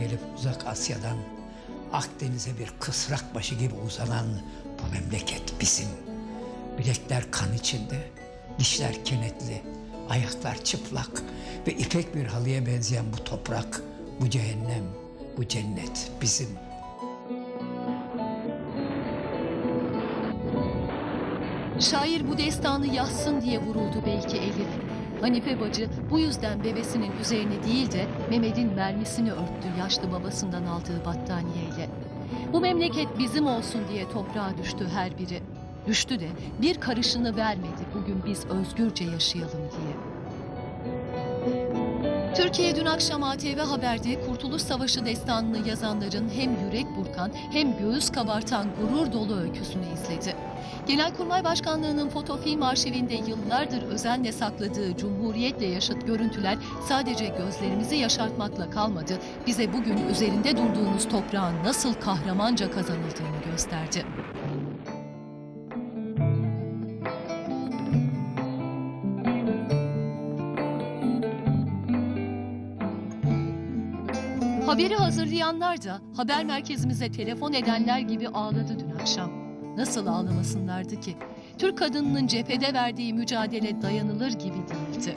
gelip uzak Asya'dan Akdeniz'e bir kısrak başı gibi uzanan bu memleket bizim. Bilekler kan içinde, dişler kenetli, ayaklar çıplak ve ipek bir halıya benzeyen bu toprak, bu cehennem, bu cennet bizim. Şair bu destanı yazsın diye vuruldu belki Elif. Hanife bacı bu yüzden bebesinin üzerine değil de Mehmet'in mermisini örttü yaşlı babasından aldığı battaniyeyle. Bu memleket bizim olsun diye toprağa düştü her biri. Düştü de bir karışını vermedi bugün biz özgürce yaşayalım diye. Türkiye dün akşam ATV Haber'de Kurtuluş Savaşı destanını yazanların hem yürek burkan hem göğüs kabartan gurur dolu öyküsünü izledi. Genelkurmay Başkanlığı'nın fotofilm arşivinde yıllardır özenle sakladığı Cumhuriyet'le yaşıt görüntüler sadece gözlerimizi yaşartmakla kalmadı, bize bugün üzerinde durduğumuz toprağın nasıl kahramanca kazanıldığını gösterdi. Haberi hazırlayanlar da haber merkezimize telefon edenler gibi ağladı dün akşam. Nasıl ağlamasınlardı ki? Türk kadınının cephede verdiği mücadele dayanılır gibi değildi.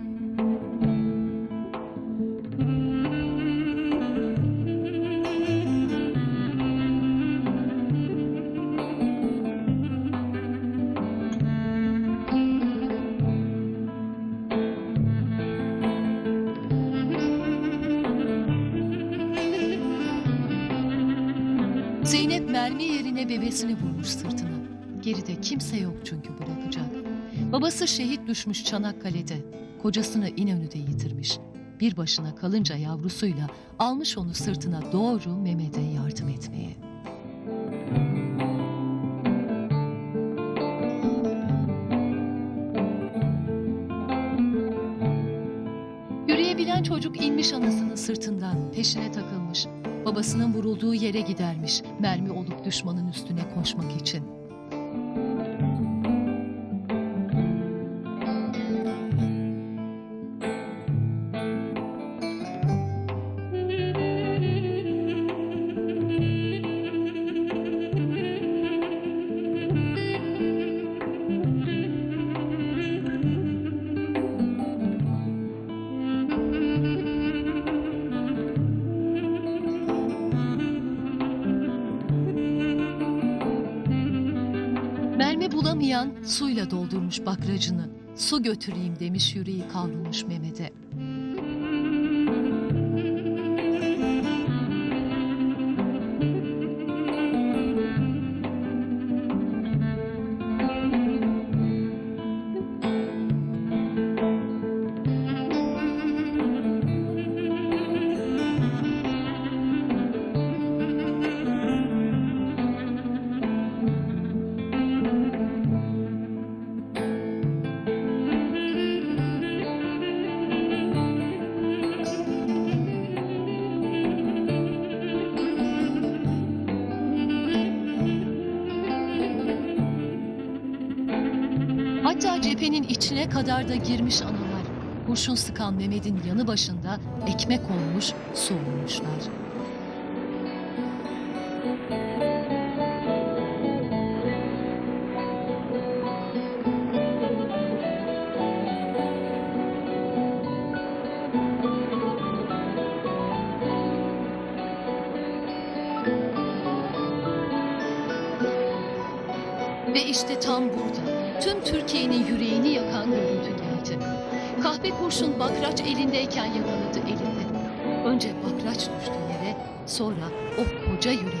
Mermi yerine bebesini vurmuş sırtına. Geride kimse yok çünkü bırakacak. Babası şehit düşmüş Çanakkale'de. Kocasını İnönü'de yitirmiş. Bir başına kalınca yavrusuyla almış onu sırtına doğru Mehmet'e yardım etmeye. Yürüyebilen çocuk inmiş anasının sırtından, peşine takılmış. Babasının vurulduğu yere gidermiş, mermi olup düşmanın üstüne koşmak için. Bulamayan suyla doldurmuş bakracını. Su götüreyim demiş yüreği kavrulmuş Mehmet'e. İçine kadar da girmiş analar. Kurşun sıkan Mehmet'in yanı başında ekmek olmuş, su olmuşlar. Ve işte tam burada tüm Türkiye'nin yüreğini yakan görüntü geldi. Kahpe kurşun bakraç elindeyken yakaladı elinde. Önce bakraç düştü yere, sonra o koca yürekli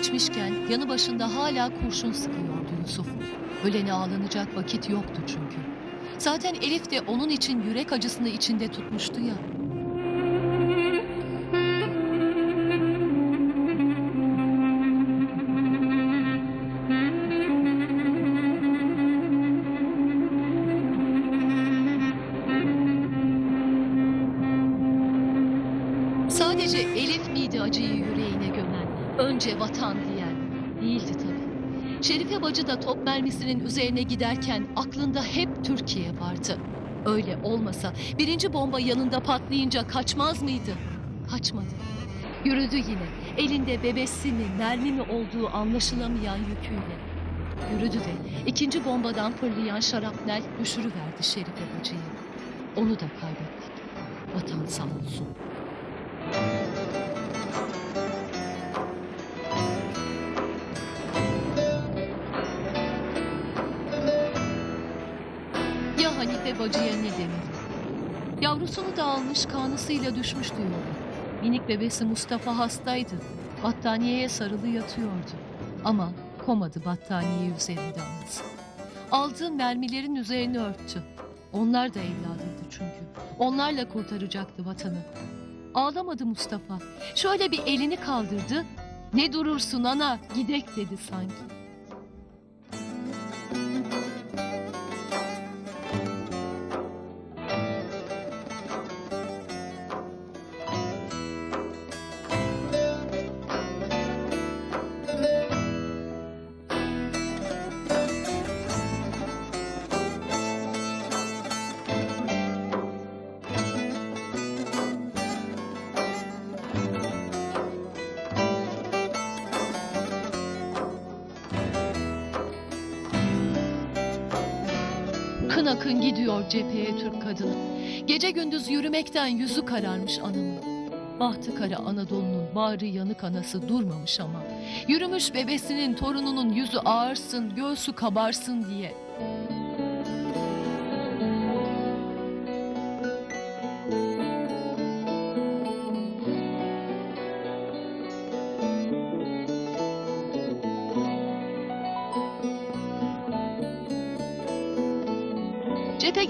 İçmişken yanı başında hala kurşun sıkıyordu Yusuf. Ölene ağlanacak vakit yoktu çünkü. Zaten Elif de onun için yürek acısını içinde tutmuştu ya. Sadece Elif miydi acıyı yüreğine önce vatan diyen? Değildi tabii. Şerife bacı da top mermisinin üzerine giderken aklında hep Türkiye vardı. Öyle olmasa birinci bomba yanında patlayınca kaçmaz mıydı? Kaçmadı. Yürüdü yine. Elinde bebesi mi, mermi mi olduğu anlaşılamayan yüküyle. Yürüdü de ikinci bombadan fırlayan şarapnel düşürüverdi Şerife bacıyı. Onu da kaybettik. Vatan sağ olsun. Bacıya ne demeli? Yavrusunu da almış kanısıyla düşmüştü yola. Minik bebesi Mustafa hastaydı. Battaniyeye sarılı yatıyordu. Ama komadı battaniye üzerinde anası. Aldığı mermilerin üzerine örttü. Onlar da evladıydı çünkü. Onlarla kurtaracaktı vatanı. Ağlamadı Mustafa. Şöyle bir elini kaldırdı. Ne durursun ana gidek dedi sanki. Akın gidiyor cepheye Türk kadını. Gece gündüz yürümekten yüzü kararmış anamın. Bahtı kara Anadolu'nun bağrı yanık anası durmamış ama. Yürümüş bebesinin torununun yüzü ağırsın, göğsü kabarsın diye.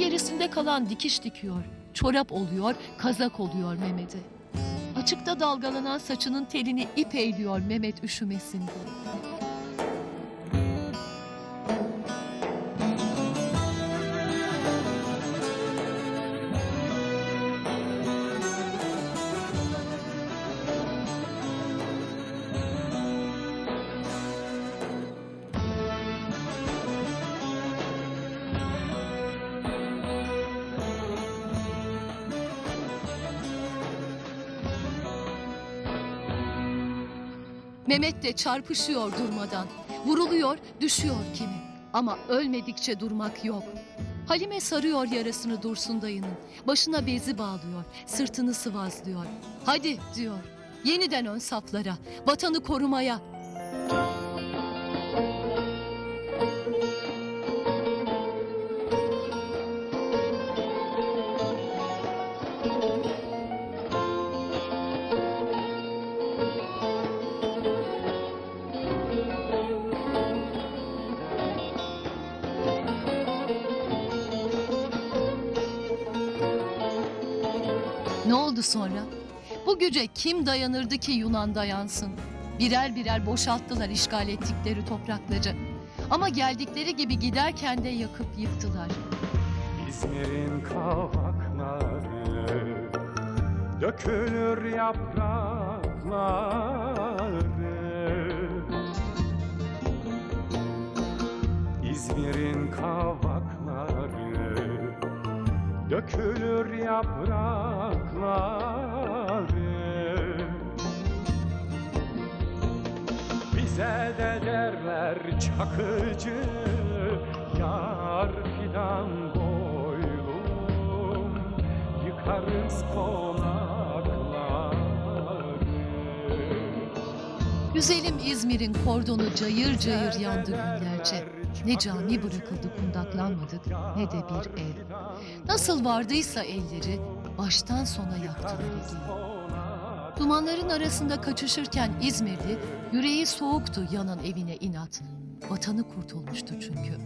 Gerisinde kalan dikiş dikiyor. Çorap oluyor, kazak oluyor Mehmet'e. Açıkta dalgalanan saçının telini ip eğliyor Mehmet üşümesin diye. Mehmet de çarpışıyor durmadan. Vuruluyor, düşüyor kimi. Ama ölmedikçe durmak yok. Halime sarıyor yarasını Dursun dayının. Başına bezi bağlıyor, sırtını sıvazlıyor. Hadi diyor. Yeniden ön saflara, vatanı korumaya. Oldu sonra? Bu güce kim dayanırdı ki Yunan dayansın? Birer birer boşalttılar işgal ettikleri toprakları. Ama geldikleri gibi giderken de yakıp yıktılar. İzmir'in kavakları Dökülür yaprakları İzmir'in kavakları Dökülür yaprakları. Bize de derler çakıcı Yar fidan boylum. Yıkarız konakları Güzelim İzmir'in kordonu cayır cayır yandı günlerce. Ne cami bırakıldı kundaklanmadık ne de bir ev. Nasıl vardıysa elleri baştan sona yaktılar egeyi. Dumanların arasında kaçışırken İzmirli yüreği soğuktu yanan evine inat. Vatanı kurtulmuştu çünkü.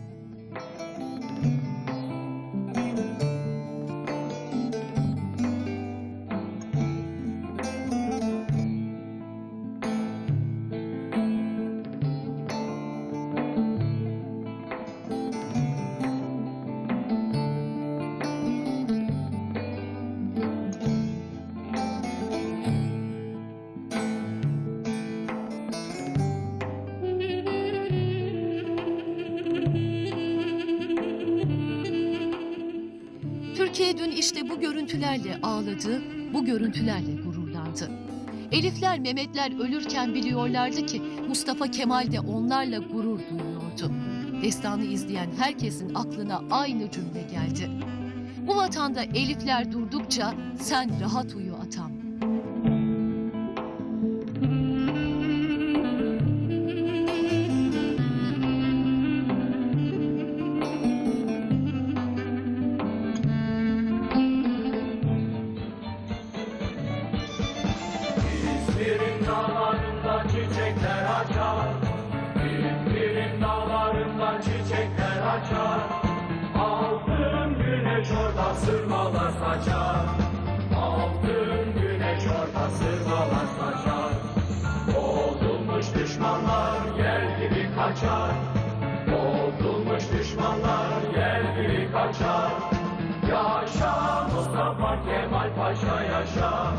Türkiye dün işte bu görüntülerle ağladı, bu görüntülerle gururlandı. Elifler, Mehmetler ölürken biliyorlardı ki Mustafa Kemal de onlarla gurur duyuyordu. Destanı izleyen herkesin aklına aynı cümle geldi. Bu vatanda Elifler durdukça sen rahat uyu sırmalar saçar. Altın güneş orada sırmalar saçar. Bozulmuş düşmanlar yer gibi kaçar. Bozulmuş düşmanlar yer gibi kaçar. Yaşa Mustafa Kemal Paşa yaşa